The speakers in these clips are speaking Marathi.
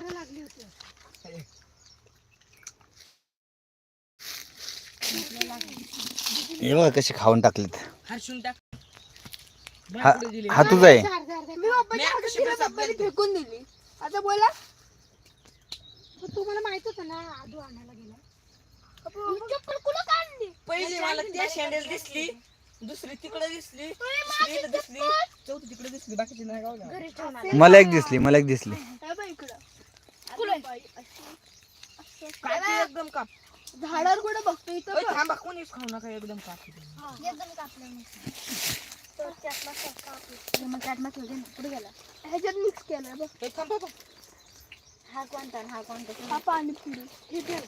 नजर लागली होती. हे बघा कसे खाऊन टाकलेत. हर्षून टाक. हा. हा तुझा आहे. मी हातात कशी दिलं. फेकून दिली. आता बोला. पण तुम्हाला माहीत होतं ना आदू आणायला गेला. चप्पल कुठं काढली? पहिली मला त्या सँडल दिसली दुसरी तिकडे दिसली तिसरी इकडे दिसली. चौथी तिकडे दिसली बाकीची नाही गावल्या घरी ठेवून आला. मला एक दिसली मला एक दिसली काय बाई इकडं कुठं काय ते एकदम काप झाडावर कुठं बघतो इथं ओय, थांबा कोणीच खाऊ नका एकदम काप एकदम कापलं मग त्यात मग ठेवले पुढे गेला. ह्याच्यात मिक्स केलं बघ. थांब बाबा. हा कोणता आणि हा कोणता? हा पाणी पुढे हे ठेव.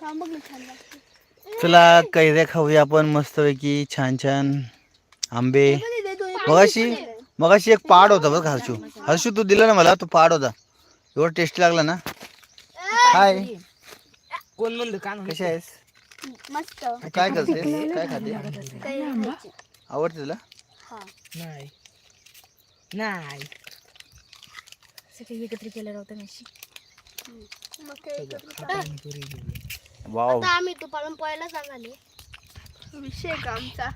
का बघ ना छान लागते चला कैऱ्या खाऊया आपण मस्तपैकी छान छान. आंबे. मगाशी मगाशी एक पाड होता बघ हर्षू. हर्षू तू दिला ना मला तो पाड होता. एवढा टेस्टी लागला ना. हाय कोण म्हणलं का? कशी आहेस? मस्त. तू काय करते काय खाते? आवडते तुला? हा. नाही. नाही. सगळे एकत्र केलं होतं नशी मग वाव. आता आम्ही दुपारून पहिला सांगाले विषय का आमचा?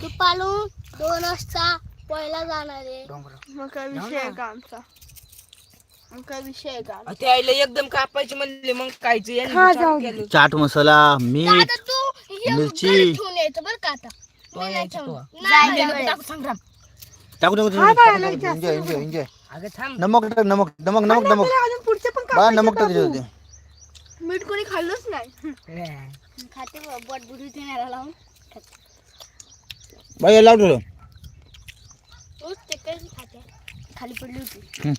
दुपारून दोन वाजता पहिला जाणार आहे. मग काय विषय का आमचा? काय विषय आहे का? ते आईला एकदम कापायची म्हणले मग कायचं यांनी हा, चाप जाऊ केलं. चाट मसाला मीठ आता तू हे मिरची. घरी ठेवून यायचं बरं का आता. तो मी नाही यायचा ठेवणार. तो. नाही जाऊ ठेवणार. दे, टाकू संग्राम टाकू नको एन्जॉय एन्जॉय एन्जॉय अगं थांब. नमक टाक नमक नमक नमक नमक. अजून पुढचे पण बाळा नमक टाक त्याच्यावरती मीठ कोणी खाल्लंच नाही. खाते बट बुडी तिनाला लावून. बाई ते काही खाते? खाली पडली होती. हम्म.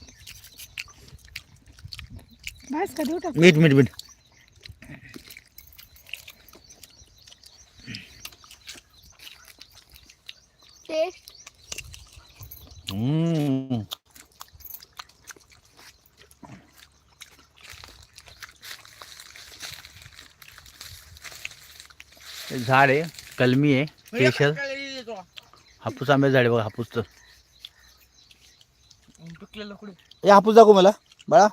बस कधी उठा मीठ मीठ मीठ टेस्ट हम्म. हे झाड आहे कलमी आहे केशर हापूस आंब्याचं झाड आहे बघा हापूसचं. पिकलेलं कुठे? हे हापूस दाखव मला बाळा.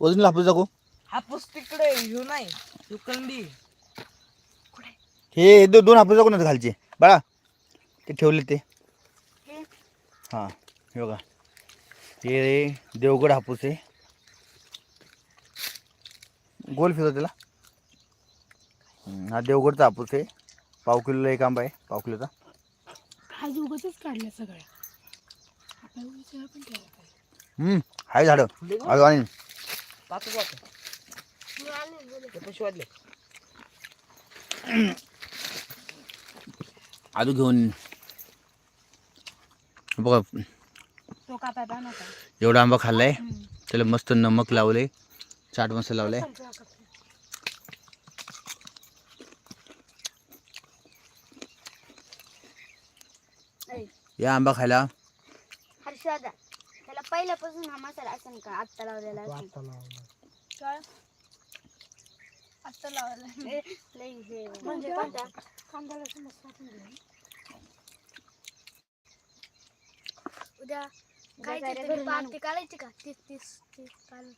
ओरिजिनल हापूस दाखव हापूस तिकडे ह्यो नाही ह्यो कलमी हे दो- दोन हापूस दाखव ना खालचे. बाळा ते ठेवले ते. हां? हे बघा. हे देवगड हापूस आहे. गोल फिरव त्याला. हम्म, हा देवगडचा हापूस आहे. पाव किलोला एक आंबा आहे पाव किलोचा. आज काढल्या सगळ्या. आपल्या उगाच आपण ठेवायला पाहिजे. हम्म, हाय झाडं. अजून आणि ते पैसे वाढले. आजू घेऊन. ये. बघा एवढा आंबा खाल्लाय. त्याला मस्त नमक लावले चाट मसाला लावलाय. या आंबा खायला. हर्षदा. त्याला पहिल्यापासून हा मसाला असेल का? आत्ता लावलेला असेल. काय? आत्ता लावला म्हणजे कोणता? कांदा लसूण मस्त वाटून गेला. उद्या खायची तरी पार्टी काढायची का? तीस तीस तीस काल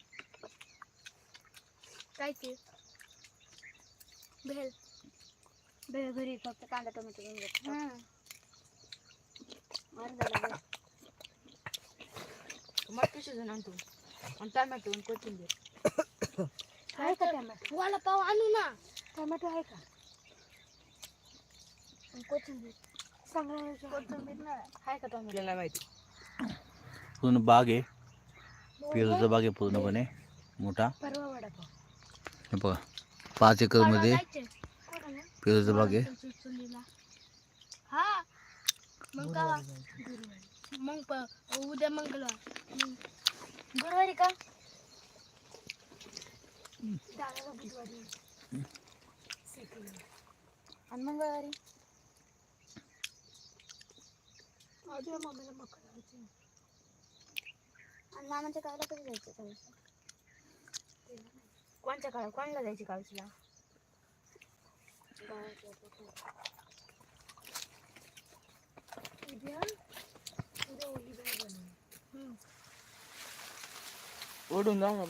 काय ते? भेल. भेल घरी फक्त कांदा टोमॅटो घेऊन घेतो मग पिशे जण आणतो. आणि टमॅटो आणि कोथिंबीर. आहे का टोमॅटो? वाला पाव आणू ना. टोमॅटो आहे का? आणि कोथिंबीर. चांगला कोथिंबीर नाही. आहे का टोमॅटो? आपल्याला माहिती. पूर्ण बाग आहे. पेरूचा बाग आहे पूर्णपणे. मोठा. परवा वडापाव. हे बघा. पाच एकरमध्ये पेरूचा बाग आहे. हा. मग मग प- उद्या मंगळवार. मग गुरुवारी का? दादाला बुधवारी. आणि मंगळवारी? मम्मीला मकर. आणि मामाच्या गावाला कधी जायचं काळूसला कोणच्या काळा कोणाला जायची काळूसला उद्या. ओढून जा ना